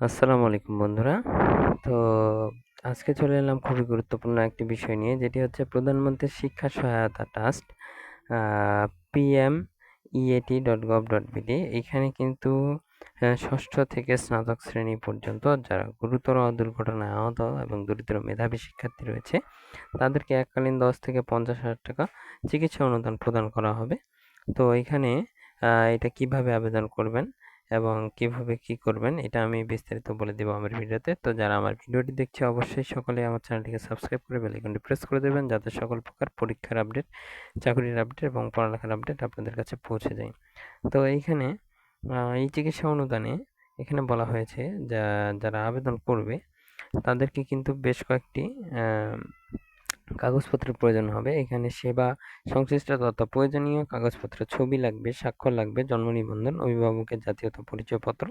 আসসালামু আলাইকুম বন্ধুরা। তো আজকে চলে এলাম খুবই গুরুত্বপূর্ণ একটি বিষয় নিয়ে, যেটি হচ্ছে প্রধানমন্ত্রী শিক্ষা সহায়তা trust PM EAT dot gov dot BD এখানে কিন্তু ষষ্ঠ থেকে স্নাতক শ্রেণি পর্যন্ত যারা গুরুতর দুর্ঘটনায় আহত এবং দরিদ্র মেধাবী শিক্ষার্থী রয়েছে, তাদেরকে এককালীন দশ থেকে পঞ্চাশ হাজার টাকা চিকিৎসা অনুদান প্রদান করা হবে। তো এখানে এটা কীভাবে আবেদন করবেন? এবং কীভাবে কি করবেন, এটা আমি বিস্তারিত বলে দেবো আমার ভিডিওতে। তো যারা আমার ভিডিওটি দেখছে, অবশ্যই সকলে আমার চ্যানেলটিকে সাবস্ক্রাইব করে বেলাইকনটি প্রেস করে দেবেন, যাতে সকল প্রকার পরীক্ষার আপডেট, চাকরির আপডেট এবং পড়ালেখার আপডেট আপনাদের কাছে পৌঁছে যায়। তো এইখানে এই চিকিৎসা অনুদানে এখানে বলা হয়েছে যা, যারা আবেদন করবে, তাদেরকে কিন্তু বেশ কয়েকটি কাগজপত্রের প্রয়োজন হবে। এখানে সেবা, সংশ্লিষ্ট তথ্য প্রয়োজনীয়, কাগজপত্র, ছবি লাগবে, স্বাক্ষর লাগবে, জন্ম নিবন্ধন, অভিভাবকের জাতীয়তা পরিচয়পত্র,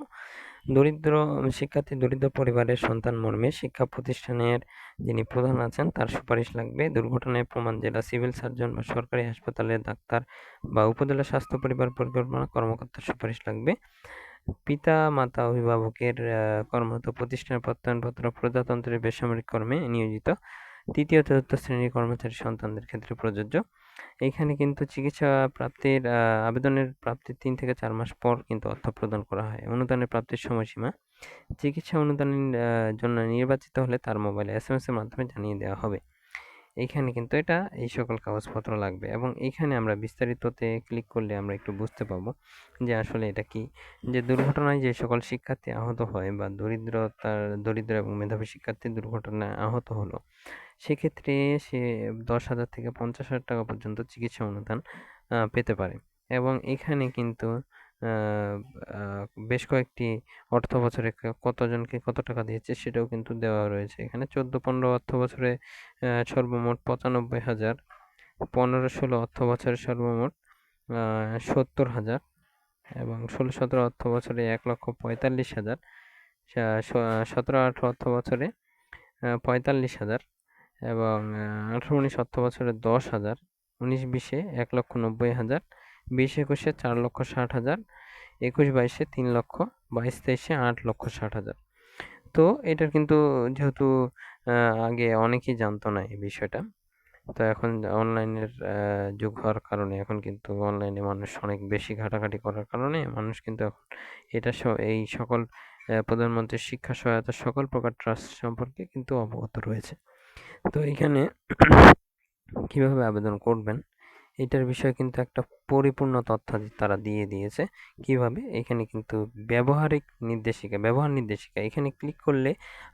দরিদ্র শিক্ষার্থী, দরিদ্র পরিবারের সন্তান মর্মে শিক্ষা প্রতিষ্ঠানের যিনি প্রধান আছেন, তার সুপারিশ লাগবে। দুর্ঘটনায় প্রমাণ, জেলা সিভিল সার্জন বা সরকারি হাসপাতালের ডাক্তার বা উপজেলা স্বাস্থ্য পরিবার পরিকল্পনা কর্মকর্তার সুপারিশ লাগবে। পিতা, মাতা, অভিভাবকের কর্মরত প্রতিষ্ঠানের প্রত্যয়নপত্র, প্রজাতন্ত্রের বেসামরিক কর্মে নিয়োজিত। তৃতীয় চতুর্থ শ্রেণির কর্মচারী সন্তানদের ক্ষেত্রে প্রযোজ্য। এখানে কিন্তু চিকিৎসা প্রাপ্তির আবেদনের প্রাপ্তির তিন থেকে চার মাস পর কিন্তু অর্থ প্রদান করা হয়। অনুদানের প্রাপ্তির সময়সীমা। চিকিৎসা অনুদানের জন্য নির্বাচিত হলে তার মোবাইলে এস এম এর মাধ্যমে জানিয়ে দেওয়া হবে। এইখানে কিন্তু এটা, এই সকল কাগজপত্র লাগবে এবং এইখানে আমরা বিস্তারিততে ক্লিক করলে আমরা একটু বুঝতে পাবো যে আসলে এটা কি। যে দুর্ঘটনায় যে সকল শিক্ষার্থী আহত হয় বা দরিদ্রতার, দরিদ্র এবং মেধাবী শিক্ষার্থী দুর্ঘটনায় আহত হলো সেক্ষেত্রে সে দশ হাজার থেকে পঞ্চাশ হাজার টাকা পর্যন্ত চিকিৎসা অনুদান পেতে পারে। এবং এখানে কিন্তু বেশ কয়েকটি অর্থ বছরে কতজনকে কত টাকা দিয়েছে সেটাও কিন্তু দেওয়া রয়েছে। এখানে চোদ্দ পনেরো অর্থ বছরে সর্বমোট পঁচানব্বই হাজার, পনেরো ষোলো অর্থ বছরে সর্বমোট সত্তর হাজার এবং ষোলো সতেরো অর্থ বছরে এক লক্ষ পঁয়তাল্লিশ হাজার সতেরো আঠেরো অর্থ বছরে পঁয়তাল্লিশ হাজার এবং আঠেরো উনিশ অর্থ বছরে দশ হাজার, উনিশ বিশে এক লক্ষ নব্বই হাজার, বিশ একুশে চার লক্ষ ষাট হাজার, একুশ বাইশে তিন লক্ষ, বাইশ তেইশে আট লক্ষ ষাট হাজার। তো এটার কিন্তু যেহেতু আগে অনেকেই জানতো না এই বিষয়টা, তো এখন অনলাইনের যুগ হওয়ার কারণে, এখন কিন্তু অনলাইনে মানুষ অনেক বেশি ঘাটাঘাটি করার কারণে, মানুষ কিন্তু এখন এটা এই সকল প্রধানমন্ত্রীর শিক্ষা সহায়তা সকল প্রকার ট্রাস্ট সম্পর্কে কিন্তু অবগত রয়েছে। তো এখানে কীভাবে আবেদন করবেন? এটার বিষয়ে কিন্তু একটা পরিপূর্ণ তথ্য তারা দিয়ে দিয়েছে। কীভাবে? এখানে কিন্তু ব্যবহারিক নির্দেশিকা, ব্যবহার নির্দেশিকা। এখানে ক্লিক করলে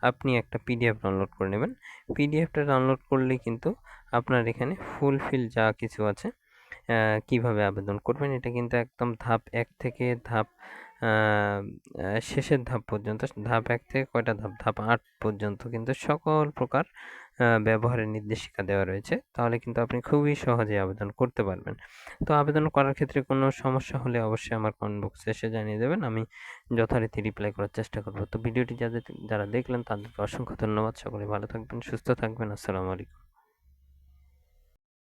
আপনি একটা পিডিএফ ডাউনলোড করে নেবেন। পিডিএফটা ডাউনলোড করলে কিন্তু আপনার এখানে ফুলফিল যা কিছু আছে কীভাবে আবেদন করবেন, এটা কিন্তু একদম ধাপ এক থেকে ধাপ শেষের ধাপ পর্যন্ত, ধাপ এক থেকে কয়টা ধাপ? ধাপ আট পর্যন্ত কিন্তু সকল প্রকার ব্যবহারের নির্দেশিকা দেওয়া রয়েছে। তাহলে কিন্তু আপনি খুবই সহজে আবেদন করতে পারবেন। তো আবেদন করার ক্ষেত্রে কোনো সমস্যা হলে অবশ্যই আমার কমেন্ট বক্সে এসে জানিয়ে দেবেন। আমি যথারীতি রিপ্লাই করার চেষ্টা করব। তো ভিডিওটি যাদের, যারা দেখলেন তাদেরকে অসংখ্য ধন্যবাদ। সকলে ভালো থাকবেন, সুস্থ থাকবেন। আসসালামু আলাইকুম।